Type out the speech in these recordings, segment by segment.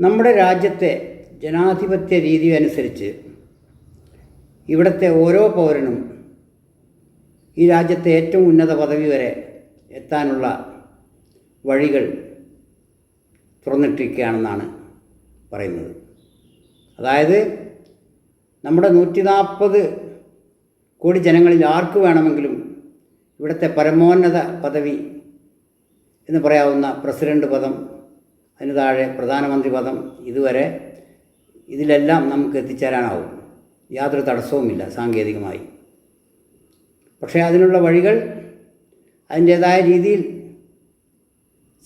നമ്മുടെ രാജ്യത്തെ ജനാധിപത്യ രീതി അനുസരിച്ച് ഇവിടുത്തെ ഓരോ പൗരനും ഈ രാജ്യത്തെ ഏറ്റവും ഉന്നത പദവി വരെ എത്താനുള്ള വഴികൾ തുറന്നിട്ടിരിക്കുകയാണെന്നാണ് പറയുന്നത്. അതായത് നമ്മുടെ നൂറ്റി നാൽപ്പത് കോടി ജനങ്ങളിൽ ആർക്ക് വേണമെങ്കിലും ഇവിടുത്തെ പരമോന്നത പദവി എന്ന് പറയാവുന്ന പ്രസിഡന്റ് പദം അതിന് താഴെ പ്രധാനമന്ത്രി പദം ഇതുവരെ ഇതിലെല്ലാം നമുക്ക് എത്തിച്ചേരാനാവും. യാതൊരു തടസ്സവുമില്ല സാങ്കേതികമായി. പക്ഷേ അതിനുള്ള വഴികൾ അതിന്റേതായ രീതിയിൽ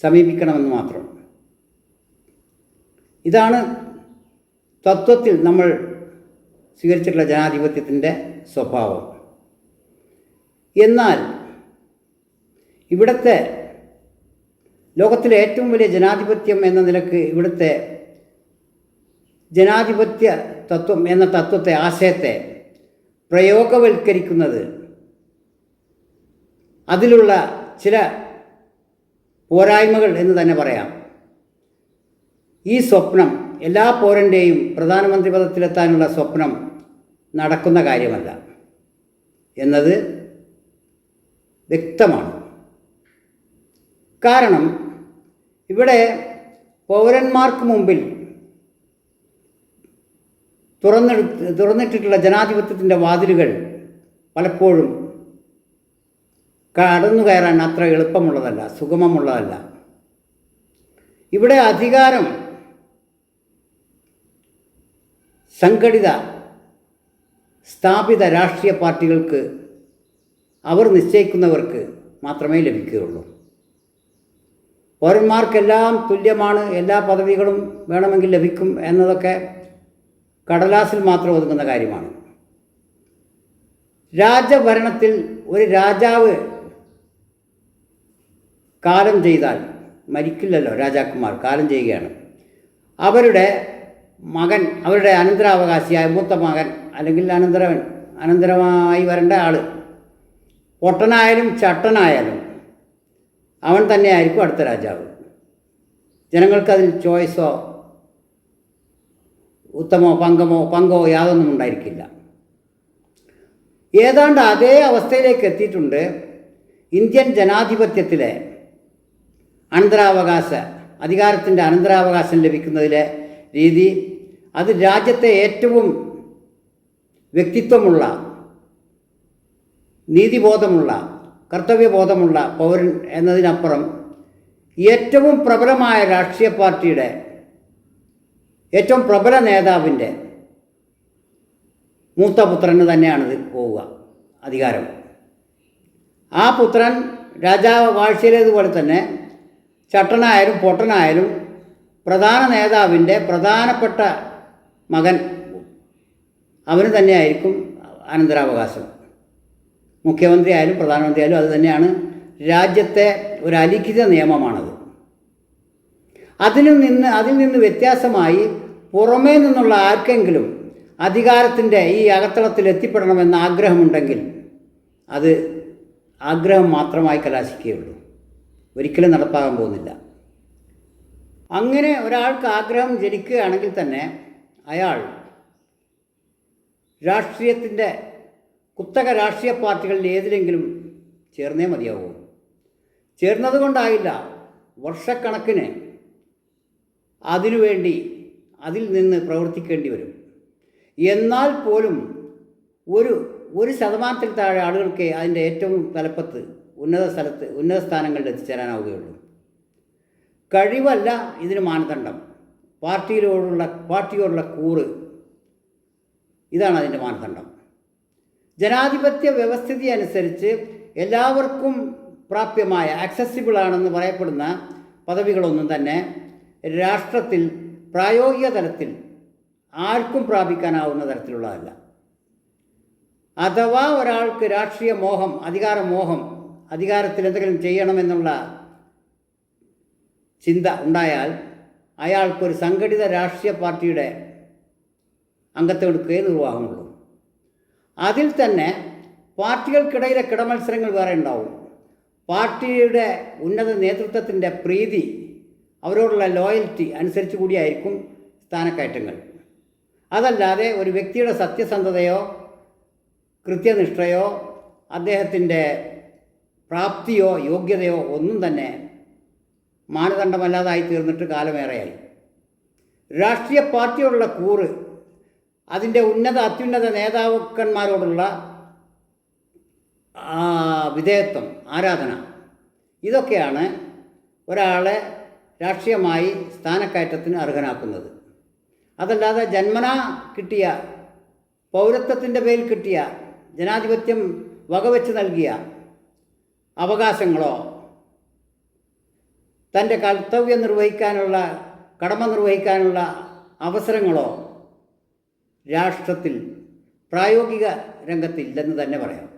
സമീപിക്കണമെന്ന് മാത്രം. ഇതാണ് തത്വത്തിൽ നമ്മൾ സ്വീകരിച്ചിട്ടുള്ള ജനാധിപത്യത്തിന്റെ സ്വഭാവം. എന്നാൽ ഇവിടുത്തെ ലോകത്തിലെ ഏറ്റവും വലിയ ജനാധിപത്യം എന്ന നിലയ്ക്ക് ഇവിടുത്തെ ജനാധിപത്യ തത്വം എന്ന തത്വത്തെ ആശയത്തെ പ്രയോഗവൽക്കരിക്കുന്നത് അതിലുള്ള ചില പോരായ്മകൾ എന്ന് തന്നെ പറയാം. ഈ സ്വപ്നം എല്ലാ പൗരന്റെയും പ്രധാനമന്ത്രി പദത്തിലെത്താനുള്ള സ്വപ്നം നടക്കുന്ന കാര്യമല്ല എന്നത് വ്യക്തമാണ്. കാരണം ഇവിടെ പൗരന്മാർക്ക് മുമ്പിൽ തുറന്നെടുത്ത് തുറന്നിട്ടിട്ടുള്ള ജനാധിപത്യത്തിന്റെ വാതിലുകൾ പലപ്പോഴും കടന്നു കയറാൻ അത്ര എളുപ്പമുള്ളതല്ല സുഗമമുള്ളതല്ല. ഇവിടെ അധികാരം സംഘടിത സ്ഥാപിത രാഷ്ട്രീയ പാർട്ടികൾക്ക് അവർ നിശ്ചയിക്കുന്നവർക്ക് മാത്രമേ ലഭിക്കുകയുള്ളൂ. പൗരന്മാർക്കെല്ലാം തുല്യമാണ് എല്ലാ പദവികളും വേണമെങ്കിൽ ലഭിക്കും എന്നതൊക്കെ കടലാസിൽ മാത്രം ഒതുങ്ങുന്ന കാര്യമാണ്. രാജഭരണത്തിൽ ഒരു രാജാവ് കാലം ചെയ്താൽ മരിക്കില്ലല്ലോ രാജാക്കന്മാർ കാലം ചെയ്യുകയാണ്. അവരുടെ മകൻ അവരുടെ അനന്തരാവകാശിയായ മൂത്ത മകൻ അല്ലെങ്കിൽ അനന്തരവൻ അനന്തരമായി വരേണ്ട ആൾ പൊട്ടനായാലും ചട്ടനായാലും അവൻ തന്നെയായിരിക്കും അടുത്ത രാജാവ്. ജനങ്ങൾക്കതിൽ ചോയ്സോ ഉത്തമോ പങ്കമോ പങ്കോ യാതൊന്നും ഉണ്ടായിരിക്കില്ല. ഏതാണ്ട് അതേ അവസ്ഥയിലേക്ക് എത്തിയിട്ടുണ്ട് ഇന്ത്യൻ ജനാധിപത്യത്തിലെ അനന്തരാവകാശ അധികാരത്തിന്റെ അനന്തരാവകാശം ലഭിക്കുന്നതിലെ രീതി അത് രാജ്യത്തെ ഏറ്റവും വ്യക്തിത്വമുള്ള നീതിബോധമുള്ള കർത്തവ്യബോധമുള്ള പൗരൻ എന്നതിനപ്പുറം ഏറ്റവും പ്രബലമായ രാഷ്ട്രീയ പാർട്ടിയുടെ ഏറ്റവും പ്രബല നേതാവിന്റെ മൂത്ത പുത്രന് തന്നെയാണിത് പോവുക. അധികാരം. ആ പുത്രൻ രാജാവ് വാഴ്ചയിലേതുപോലെ തന്നെ ചട്ടനായാലും പൊട്ടനായാലും പ്രധാന നേതാവിന്റെ പ്രധാനപ്പെട്ട മകൻ അവന് തന്നെയായിരിക്കും അനന്തരാവകാശം. മുഖ്യമന്ത്രി ആയാലും പ്രധാനമന്ത്രി ആയാലും അത് തന്നെയാണ് രാജ്യത്തെ ഒരു അലിഖിത നിയമമാണത്. അതിൽ നിന്ന് അതിൽ നിന്ന് വ്യത്യാസമായി പുറമേ നിന്നുള്ള ആർക്കെങ്കിലും അധികാരത്തിന്റെ ഈ അകത്തളത്തിൽ എത്തിപ്പെടണമെന്ന ആഗ്രഹമുണ്ടെങ്കിൽ അത് ആഗ്രഹം മാത്രമായി കലാശിക്കുകയുള്ളൂ. ഒരിക്കലും നടപ്പാകാൻ പോകുന്നില്ല. അങ്ങനെ ഒരാൾക്ക് ആഗ്രഹം ജനിക്കുകയാണെങ്കിൽ തന്നെ അയാൾ രാഷ്ട്രീയത്തിന്റെ കുത്തക രാഷ്ട്രീയ പാർട്ടികളിൽ ഏതിലെങ്കിലും ചേർന്നേ മതിയാവൂ. ചേർന്നത് കൊണ്ടായില്ല വർഷക്കണക്കിന് അതിനുവേണ്ടി അതിൽ നിന്ന് പ്രവർത്തിക്കേണ്ടി വരും. എന്നാൽ പോലും ഒരു ഒരു ശതമാനത്തിൽ താഴെ ആളുകൾക്ക് അതിന്റെ ഏറ്റവും തലപ്പത്ത് ഉന്നത സ്ഥലത്ത് ഉന്നത സ്ഥാനങ്ങളിൽ എത്തിച്ചേരാനാവുകയുള്ളൂ. കഴിവല്ല ഇതിന് മാനദണ്ഡം. പാർട്ടിയിലോടുള്ള പാർട്ടിയോടുള്ള കൂറ് ഇതാണ് അതിന്റെ മാനദണ്ഡം. ജനാധിപത്യ വ്യവസ്ഥിതി അനുസരിച്ച് എല്ലാവർക്കും പ്രാപ്യമായ ആക്സസിബിൾ ആണെന്ന് പറയപ്പെടുന്ന പദവികളൊന്നും തന്നെ രാഷ്ട്രത്തിൽ പ്രായോഗിക തലത്തിൽ ആർക്കും പ്രാപിക്കാനാവുന്ന തരത്തിലുള്ളതല്ല. അഥവാ ഒരാൾക്ക് രാഷ്ട്രീയ മോഹം അധികാര മോഹം അധികാരത്തിൽ എന്തെങ്കിലും ചെയ്യണമെന്നുള്ള ചിന്ത ഉണ്ടായാൽ അയാൾക്കൊരു സംഘടിത രാഷ്ട്രീയ പാർട്ടിയുടെ അംഗത്വം എടുക്കുകയേ നിർവാഹമുള്ളൂ. അതിൽ തന്നെ പാർട്ടികൾക്കിടയിലെ കിടമത്സരങ്ങൾ വേറെ ഉണ്ടാവും. പാർട്ടിയുടെ ഉന്നത നേതൃത്വത്തിന്റെ പ്രീതി അവരോടുള്ള ലോയൽറ്റി അനുസരിച്ച് കൂടിയായിരിക്കും സ്ഥാനക്കയറ്റങ്ങൾ. അതല്ലാതെ ഒരു വ്യക്തിയുടെ സത്യസന്ധതയോ കൃത്യനിഷ്ഠയോ അദ്ദേഹത്തിന്റെ പ്രാപ്തിയോ യോഗ്യതയോ ഒന്നും തന്നെ മാനദണ്ഡമല്ലാതായി തീർന്നിട്ട് കാലമേറെയായി. രാഷ്ട്രീയ പാർട്ടിയോടുള്ള കൂറ് അതിന്റെ ഉന്നത അത്യുന്നത നേതാക്കന്മാരോടുള്ള വിധേയത്വം ആരാധന. ഇതൊക്കെയാണ് ഒരാളെ രാഷ്ട്രീയമായി സ്ഥാനക്കയറ്റത്തിന് അർഹനാക്കുന്നത്. അതല്ലാതെ ജന്മനാ കിട്ടിയ പൗരത്വത്തിന്റെ പേരിൽ കിട്ടിയ ജനാധിപത്യം വകവെച്ച് നൽകിയ അവകാശങ്ങളോ തന്റെ കർത്തവ്യം നിർവഹിക്കാനുള്ള കടമ നിർവഹിക്കാനുള്ള അവസരങ്ങളോ രാഷ്ട്രത്തിൽ പ്രായോഗിക രംഗത്തില്ലെന്ന് തന്നെ പറയാം.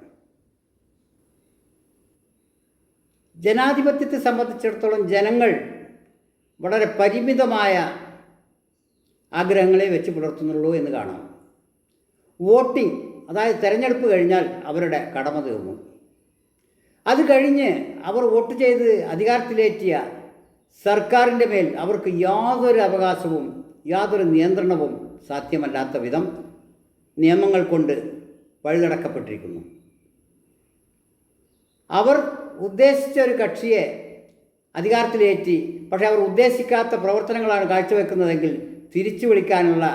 ജനാധിപത്യത്തെ സംബന്ധിച്ചിടത്തോളം ജനങ്ങൾ വളരെ പരിമിതമായ ആഗ്രഹങ്ങളെ വെച്ച് പുലർത്തുന്നുള്ളൂ എന്ന് കാണാം. വോട്ടിംഗ് അതായത് തെരഞ്ഞെടുപ്പ് കഴിഞ്ഞാൽ അവരുടെ കടമ തീർന്നു. അത് കഴിഞ്ഞ് അവർ വോട്ട് ചെയ്ത് അധികാരത്തിലേറ്റിയ സർക്കാരിന്റെ മേൽ അവർക്ക് യാതൊരു അവകാശവും യാതൊരു നിയന്ത്രണവും സാധ്യമല്ലാത്ത വിധം നിയമങ്ങൾ കൊണ്ട് വഴിതടക്കപ്പെട്ടിരിക്കുന്നു അവർ ഉദ്ദേശിച്ച ഒരു കക്ഷിയെ അധികാരത്തിലേറ്റി പക്ഷേ അവർ ഉദ്ദേശിക്കാത്ത പ്രവർത്തനങ്ങളാണ് കാഴ്ചവെക്കുന്നതെങ്കിൽ തിരിച്ചു വിളിക്കാനുള്ള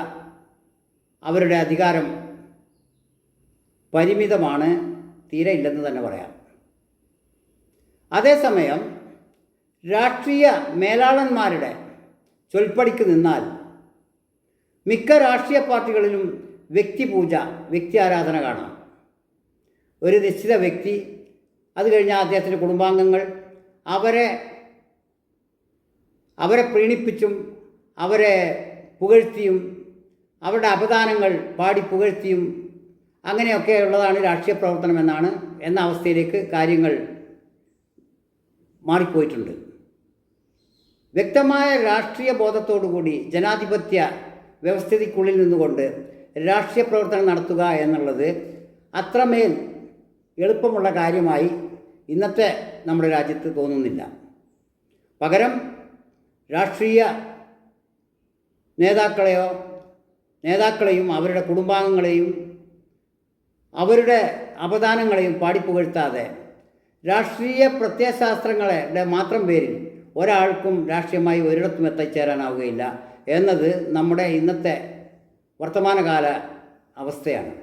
അവരുടെ അധികാരം പരിമിതമാണ് തീരെ ഇല്ലെന്ന് തന്നെ പറയാം. അതേസമയം രാഷ്ട്രീയ മേലാളന്മാരുടെ ചൊൽപ്പടിക്ക് നിന്നാൽ മിക്ക രാഷ്ട്രീയ പാർട്ടികളിലും വ്യക്തി പൂജ വ്യക്തി ആരാധന കാണാം. ഒരു നിശ്ചിത വ്യക്തി അത് കഴിഞ്ഞാൽ അദ്ദേഹത്തിന്റെ കുടുംബാംഗങ്ങൾ അവരെ അവരെ പ്രീണിപ്പിച്ചും അവരെ പുകഴ്ത്തിയും അവരുടെ അപദാനങ്ങൾ പാടി പുകഴ്ത്തിയും അങ്ങനെയൊക്കെ ഉള്ളതാണ് രാഷ്ട്രീയ പ്രവർത്തനം എന്നാണ് എന്ന അവസ്ഥയിലേക്ക് കാര്യങ്ങൾ മാറിപ്പോയിട്ടുണ്ട്. വ്യക്തമായ രാഷ്ട്രീയ ബോധത്തോടുകൂടി ജനാധിപത്യ വ്യവസ്ഥിതിക്കുള്ളിൽ നിന്നുകൊണ്ട് രാഷ്ട്രീയ പ്രവർത്തനം നടത്തുക എന്നുള്ളത് അത്രമേൽ എളുപ്പമുള്ള കാര്യമായി ഇന്നത്തെ നമ്മുടെ രാജ്യത്ത് തോന്നുന്നില്ല. പകരം രാഷ്ട്രീയ നേതാക്കളെയോ നേതാക്കളെയും അവരുടെ കുടുംബാംഗങ്ങളെയും അവരുടെ അപദാനങ്ങളെയും പാടിപ്പുകഴ്ത്താതെ രാഷ്ട്രീയ പ്രത്യയശാസ്ത്രങ്ങളുടെ മാത്രം പേരിൽ ഒരാൾക്കും രാഷ്ട്രീയമായി ഒരിടത്തും എത്തിച്ചേരാനാവുകയില്ല എന്നത് നമ്മുടെ ഇന്നത്തെ വർത്തമാനകാല അവസ്ഥയാണ്.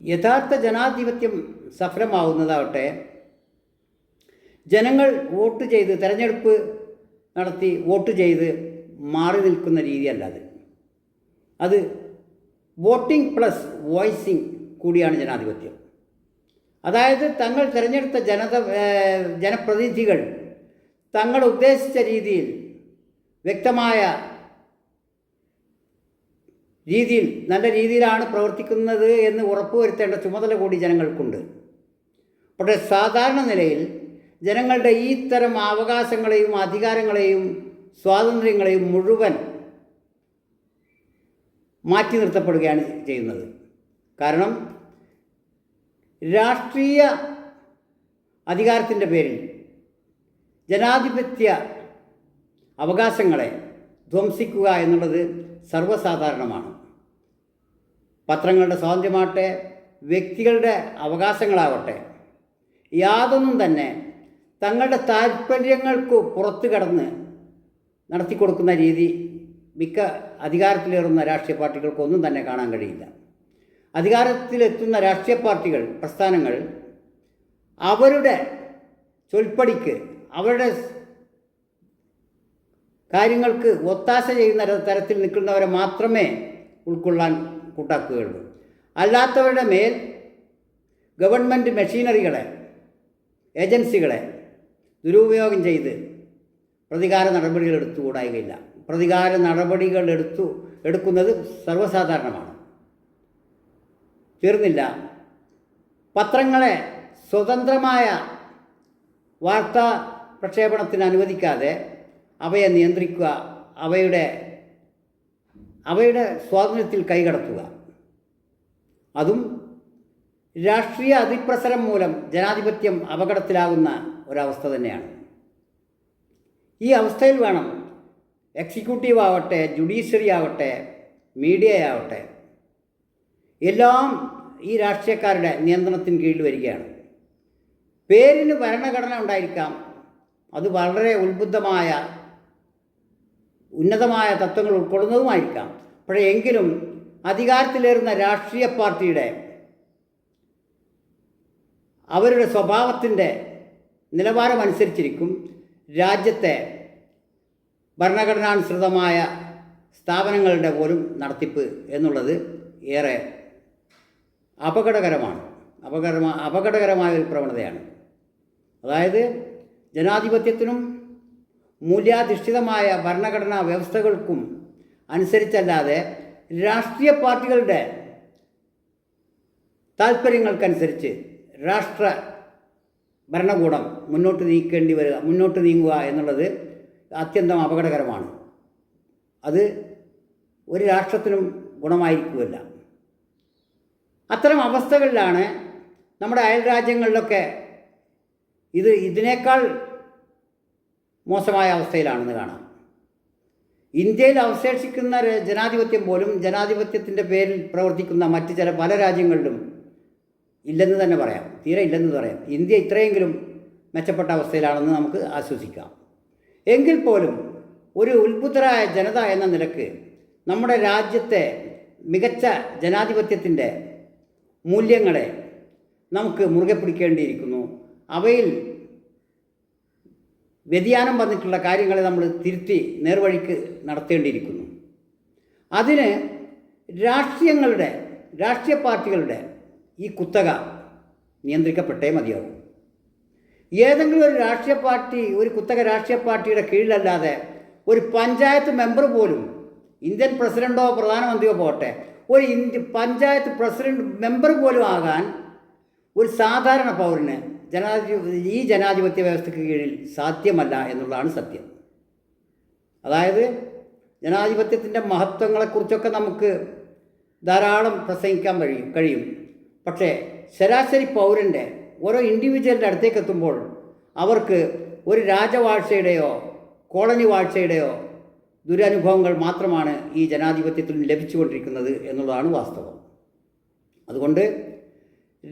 യഥാർത്ഥ ജനാധിപത്യം സഫലമാവുന്നതാവട്ടെ ജനങ്ങൾ വോട്ട് ചെയ്ത് തെരഞ്ഞെടുപ്പ് നടത്തി വോട്ട് ചെയ്ത് മാറി നിൽക്കുന്ന രീതിയല്ല അത്. അത് വോട്ടിംഗ് പ്ലസ് വോയിസിംഗ് കൂടിയാണ് ജനാധിപത്യം. അതായത് തങ്ങൾ തിരഞ്ഞെടുത്ത ജനത ജനപ്രതിനിധികൾ തങ്ങൾ ഉദ്ദേശിച്ച രീതിയിൽ വ്യക്തമായ രീതിയിൽ നല്ല രീതിയിലാണ് പ്രവർത്തിക്കുന്നത് എന്ന് ഉറപ്പുവരുത്തേണ്ട ചുമതല കൂടി ജനങ്ങൾക്കുണ്ട്. പക്ഷേ സാധാരണ നിലയിൽ ജനങ്ങളുടെ ഈ തരം അവകാശങ്ങളെയും അധികാരങ്ങളെയും സ്വാതന്ത്ര്യങ്ങളെയും മുഴുവൻ മാറ്റി നിർത്തപ്പെടുകയാണ് ചെയ്യുന്നത്. കാരണം രാഷ്ട്രീയ അധികാരത്തിന്റെ പേരിൽ ജനാധിപത്യ അവകാശങ്ങളെ ധ്വംസിക്കുക എന്നുള്ളത് സർവസാധാരണമാണ്. പത്രങ്ങളുടെ സ്വാതന്ത്ര്യമാകട്ടെ വ്യക്തികളുടെ അവകാശങ്ങളാവട്ടെ യാതൊന്നും തന്നെ തങ്ങളുടെ താല്പര്യങ്ങൾക്ക് പുറത്തു കടന്ന് നടത്തിക്കൊടുക്കുന്ന രീതി മിക്ക അധികാരത്തിലേറുന്ന രാഷ്ട്രീയ പാർട്ടികൾക്കൊന്നും തന്നെ കാണാൻ കഴിയില്ല. അധികാരത്തിലെത്തുന്ന രാഷ്ട്രീയ പാർട്ടികൾ പ്രസ്ഥാനങ്ങൾ അവരുടെ ചൊൽപ്പടിക്ക് അവരുടെ കാര്യങ്ങൾക്ക് ഒത്താശ ചെയ്യുന്ന തരത്തിൽ നിൽക്കുന്നവരെ മാത്രമേ ഉൾക്കൊള്ളാൻ കൂട്ടാക്കുകയുള്ളൂ. അല്ലാത്തവരുടെ മേൽ ഗവൺമെന്റ് മെഷീനറികളെ ഏജൻസികളെ ദുരുപയോഗം ചെയ്ത് പ്രതികാര നടപടികൾ എടുത്തുകൂടായികയില്ല. പ്രതികാര നടപടികൾ എടുത്തു എടുക്കുന്നത് സർവസാധാരണമാണ്. തീർന്നില്ല. പത്രങ്ങളെ സ്വതന്ത്രമായ വാർത്താ പ്രക്ഷേപണത്തിന് അനുവദിക്കാതെ അവയെ നിയന്ത്രിക്കുക അവയുടെ അവയുടെ സ്വാതന്ത്ര്യത്തിൽ കൈകടത്തുക. അതും രാഷ്ട്രീയ അതിപ്രസരം മൂലം ജനാധിപത്യം അപകടത്തിലാകുന്ന ഒരവസ്ഥ തന്നെയാണ്. ഈ അവസ്ഥയിൽ വേണം എക്സിക്യൂട്ടീവ് ആവട്ടെ ജുഡീഷ്യറി ആവട്ടെ മീഡിയ ആവട്ടെ എല്ലാം ഈ രാഷ്ട്രീയക്കാരുടെ നിയന്ത്രണത്തിന് കീഴിൽ വരികയാണ്. പേരിന് ഭരണഘടന ഉണ്ടായിരിക്കാം. അത് വളരെ ഉത്ബുദ്ധമായ ഉന്നതമായ തത്വങ്ങൾ ഉൾക്കൊള്ളുന്നതുമായിരിക്കാം. പക്ഷേ എങ്കിലും അധികാരത്തിലേറുന്ന രാഷ്ട്രീയ പാർട്ടിയുടെ അവരുടെ സ്വഭാവത്തിന്റെ നിലവാരമനുസരിച്ചിരിക്കും. രാജ്യത്തെ ഭരണഘടനാനുസൃതമായ സ്ഥാപനങ്ങളുടെ പോലും നടത്തിപ്പ് എന്നുള്ളത് ഏറെ അപകടകരമാണ്. അപകട അപകടകരമായ ഒരു പ്രവണതയാണ്. അതായത് ജനാധിപത്യത്തിനും മൂല്യാധിഷ്ഠിതമായ ഭരണഘടനാ വ്യവസ്ഥകൾക്കും അനുസരിച്ചല്ലാതെ രാഷ്ട്രീയ പാർട്ടികളുടെ താല്പര്യങ്ങൾക്കനുസരിച്ച് രാഷ്ട്ര ഭരണകൂടം മുന്നോട്ട് നീക്കേണ്ടി വരിക മുന്നോട്ട് നീങ്ങുക എന്നുള്ളത് അത്യന്തം അപകടകരമാണ്. അത് ഒരു രാഷ്ട്രത്തിനും ഗുണമായിരിക്കുമല്ല അത്തരം അവസ്ഥകളിലാണ് നമ്മുടെ അയൽ രാജ്യങ്ങളിലൊക്കെ ഇത് ഇതിനേക്കാൾ മോശമായ അവസ്ഥയിലാണെന്ന് കാണാം. ഇന്ത്യയിൽ അവശേഷിക്കുന്ന ജനാധിപത്യം പോലും ജനാധിപത്യത്തിന്റെ പേരിൽ പ്രവർത്തിക്കുന്ന മറ്റ് ചില പല രാജ്യങ്ങളിലും ഇല്ലെന്ന് തന്നെ പറയാം. തീരെ ഇല്ലെന്ന് പറയാം. ഇന്ത്യ ഇത്രയെങ്കിലും മെച്ചപ്പെട്ട അവസ്ഥയിലാണെന്ന് നമുക്ക് ആശ്വസിക്കാം. എങ്കിൽ പോലും ഒരു ഉത്ബുദ്ധരായ ജനത എന്ന നിലയ്ക്ക് നമ്മുടെ രാജ്യത്തെ മികച്ച ജനാധിപത്യത്തിന്റെ മൂല്യങ്ങളെ നമുക്ക് മുറുകെ പിടിക്കേണ്ടിയിരിക്കുന്നു അവയിൽ വ്യതിയാനം വന്നിട്ടുള്ള കാര്യങ്ങളെ നമ്മൾ തിരുത്തി നേർവഴിക്ക് നടത്തേണ്ടിയിരിക്കുന്നു. അതിന് രാഷ്ട്രീയങ്ങളുടെ രാഷ്ട്രീയ പാർട്ടികളുടെ ഈ കുത്തക നിയന്ത്രിക്കപ്പെട്ടേ മതിയാവും. ഏതെങ്കിലും ഒരു രാഷ്ട്രീയ പാർട്ടി ഒരു കുത്തക രാഷ്ട്രീയ പാർട്ടിയുടെ കീഴിലല്ലാതെ ഒരു പഞ്ചായത്ത് മെമ്പർ പോലും ഇന്ത്യൻ പ്രസിഡന്റോ പ്രധാനമന്ത്രിയോ പോട്ടെ ഒരു ഇന്ത്യ പഞ്ചായത്ത് പ്രസിഡന്റ് മെമ്പർ പോലും ആകാൻ ഒരു സാധാരണ പൗരന് ജനാധിപത്യ ഈ ജനാധിപത്യ വ്യവസ്ഥയ്ക്ക് കീഴിൽ സാധ്യമല്ല എന്നുള്ളതാണ് സത്യം. അതായത് ജനാധിപത്യത്തിന്റെ മഹത്വങ്ങളെക്കുറിച്ചൊക്കെ നമുക്ക് ധാരാളം പ്രസംഗിക്കാൻ കഴിയും കഴിയും. പക്ഷേ ശരാശരി പൗരന്റെ ഓരോ ഇൻഡിവിജ്വലിന്റെ അടുത്തേക്ക് എത്തുമ്പോൾ അവർക്ക് ഒരു രാജവാഴ്ചയുടെയോ കോളനി വാഴ്ചയുടെയോ ദുരനുഭവങ്ങൾ മാത്രമാണ് ഈ ജനാധിപത്യത്തിൽ ലഭിച്ചുകൊണ്ടിരിക്കുന്നത് എന്നുള്ളതാണ് വാസ്തവം. അതുകൊണ്ട്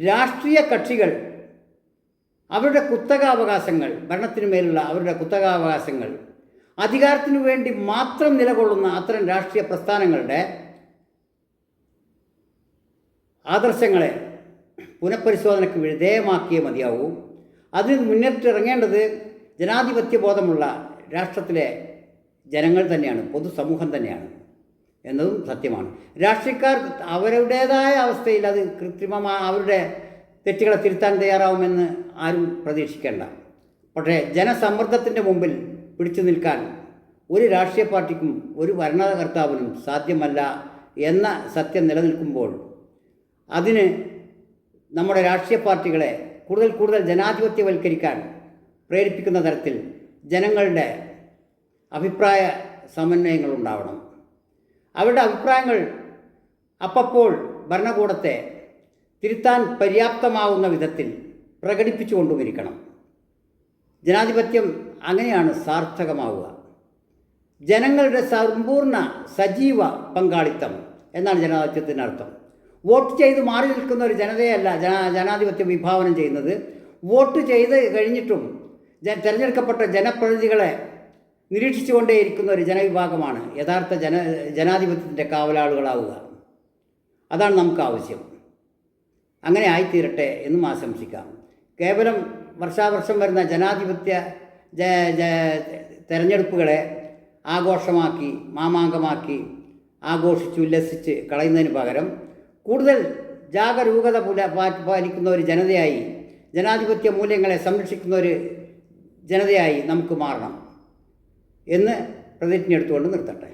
രാഷ്ട്രീയ കക്ഷികൾ അവരുടെ കുത്തകാവകാശങ്ങൾ ഭരണത്തിനു മേലുള്ള അവരുടെ കുത്തകാവകാശങ്ങൾ അധികാരത്തിനു വേണ്ടി മാത്രം നിലകൊള്ളുന്ന അത്തരം രാഷ്ട്രീയ പ്രസ്ഥാനങ്ങളുടെ ആദർശങ്ങളെ പുനഃപരിശോധനയ്ക്ക് വിധേയമാക്കിയേ മതിയാവൂ. അതിൽ മുന്നേറ്റിറങ്ങേണ്ടത് ജനാധിപത്യ ബോധമുള്ള രാഷ്ട്രത്തിലെ ജനങ്ങൾ തന്നെയാണ് പൊതുസമൂഹം തന്നെയാണ് എന്നതും സത്യമാണ്. രാഷ്ട്രീയക്കാർ അവരുടേതായ അവസ്ഥയിൽ അത് കൃത്രിമമായ അവരുടെ തെറ്റുകളെ തിരുത്താൻ തയ്യാറാവുമെന്ന് ആരും പ്രതീക്ഷിക്കേണ്ട. പക്ഷേ ജനസമ്മർദ്ദത്തിന്റെ മുമ്പിൽ പിടിച്ചു നിൽക്കാൻ ഒരു രാഷ്ട്രീയ പാർട്ടിക്കും ഒരു ഭരണകർത്താവിനും സാധ്യമല്ല എന്ന സത്യം നിലനിൽക്കുമ്പോൾ അതിന് നമ്മുടെ രാഷ്ട്രീയ പാർട്ടികളെ കൂടുതൽ കൂടുതൽ ജനാധിപത്യവൽക്കരിക്കാൻ പ്രേരിപ്പിക്കുന്ന തരത്തിൽ ജനങ്ങളുടെ അഭിപ്രായ സമന്വയങ്ങൾ ഉണ്ടാവണം. അവരുടെ അഭിപ്രായങ്ങൾ അപ്പപ്പോൾ ഭരണകൂടത്തെ തിരുത്താൻ പര്യാപ്തമാവുന്ന വിധത്തിൽ പ്രകടിപ്പിച്ചുകൊണ്ടുമിരിക്കണം. ജനാധിപത്യം അങ്ങനെയാണ് സാർത്ഥകമാവുക. ജനങ്ങളുടെ സമ്പൂർണ സജീവ പങ്കാളിത്തം എന്നാണ് ജനാധിപത്യത്തിന്റെ അർത്ഥം. വോട്ട് ചെയ്ത് മാറി നിൽക്കുന്ന ഒരു ജനതയല്ല ജന ജനാധിപത്യം വിഭാവനം ചെയ്യുന്നത്. വോട്ട് ചെയ്ത് കഴിഞ്ഞിട്ടും ജ തിരഞ്ഞെടുക്കപ്പെട്ട ജനപ്രതിനിധികളെ നിരീക്ഷിച്ചുകൊണ്ടേയിരിക്കുന്ന ഒരു ജനവിഭാഗമാണ് യഥാർത്ഥ ജന ജനാധിപത്യത്തിന്റെ കാവലാളുകളാവുക. അതാണ് നമുക്ക് ആവശ്യം. അങ്ങനെ ആയിത്തീരട്ടെ എന്നും ആശംസിക്കാം. കേവലം വർഷാവർഷം വരുന്ന ജനാധിപത്യ ജ തെരഞ്ഞെടുപ്പുകളെ ആഘോഷമാക്കി മാമാങ്കമാക്കി ആഘോഷിച്ച് ഉല്ലസിച്ച് കളയുന്നതിന് പകരം കൂടുതൽ ജാഗരൂകത പുല പാലിക്കുന്ന ഒരു ജനതയായി ജനാധിപത്യ മൂല്യങ്ങളെ സംരക്ഷിക്കുന്ന ഒരു ജനതയായി നമുക്ക് മാറണം എന്ന് പ്രതിജ്ഞ എടുത്തുകൊണ്ട് നിർത്തട്ടെ.